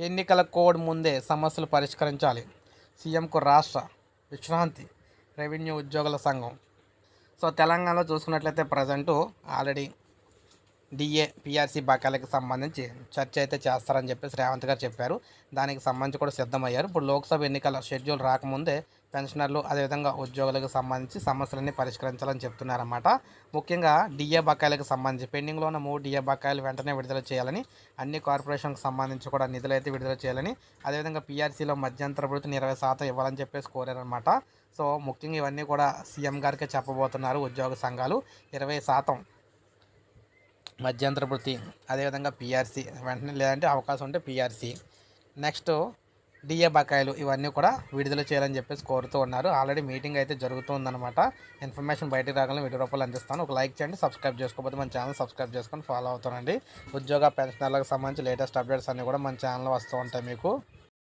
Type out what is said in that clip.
ఎన్నికల కోడ్ ముందే సమస్యలు పరిష్కరించాలి. సీఎంకు రాష్ట్ర విశ్రాంతి రెవెన్యూ ఉద్యోగుల సంఘం. సో తెలంగాణలో చూసుకున్నట్లయితే ప్రజెంటు ఆల్రెడీ డిఏ పిఆర్సీ బకాయిలకు సంబంధించి చర్చ అయితే చేస్తారని చెప్పేసి రేవంత్ గారు చెప్పారు. దానికి సంబంధించి కూడా సిద్ధమయ్యారు. ఇప్పుడు లోక్సభ ఎన్నికల షెడ్యూల్ రాకముందే పెన్షనర్లు అదేవిధంగా ఉద్యోగులకు సంబంధించి సమస్యలన్నీ పరిష్కరించాలని చెప్తున్నారన్నమాట. ముఖ్యంగా డిఏ బకాయిలకు సంబంధించి పెండింగ్లో ఉన్న మూడు డిఏ బకాయిలు వెంటనే విడుదల చేయాలని అన్ని కార్పొరేషన్కి సంబంధించి కూడా నిధులు అయితే విడుదల చేయాలని అదేవిధంగా పీఆర్సీలో మధ్యంతర భృతిని ఇరవై శాతం ఇవ్వాలని చెప్పేసి కోరారనమాట సో ముఖ్యంగా ఇవన్నీ కూడా సీఎం గారికే చెప్పబోతున్నారు ఉద్యోగ సంఘాలు. ఇరవై శాతం మధ్యంతర వృత్తి అదేవిధంగా పీఆర్సీ వెంటనే లేదంటే అవకాశం ఉంటే పీఆర్సీ. నెక్స్ట్ డిఏ బకాయిలు ఇవన్నీ కూడా విడుదల చేయాలని చెప్పేసి కోరుతూ ఉన్నారు. ఆల్రెడీ మీటింగ్ అయితే జరుగుతుందన్నమాట. ఇన్ఫర్మేషన్ బయటికి రాగానే వీడియో రూపాయలు అందిస్తాను. ఒక లైక్ చేయండి సబ్స్క్రైబ్ చేసుకోకపోతే మన ఛానల్ సబ్స్క్రైబ్ చేసుకొని ఫాలో అవుతానండి. ఉద్యోగ పెన్షనర్లకు సంబంధించి లేటెస్ట్ అప్డేట్స్ అన్నీ కూడా మన ఛానల్లో వస్తూ ఉంటాయి మీకు.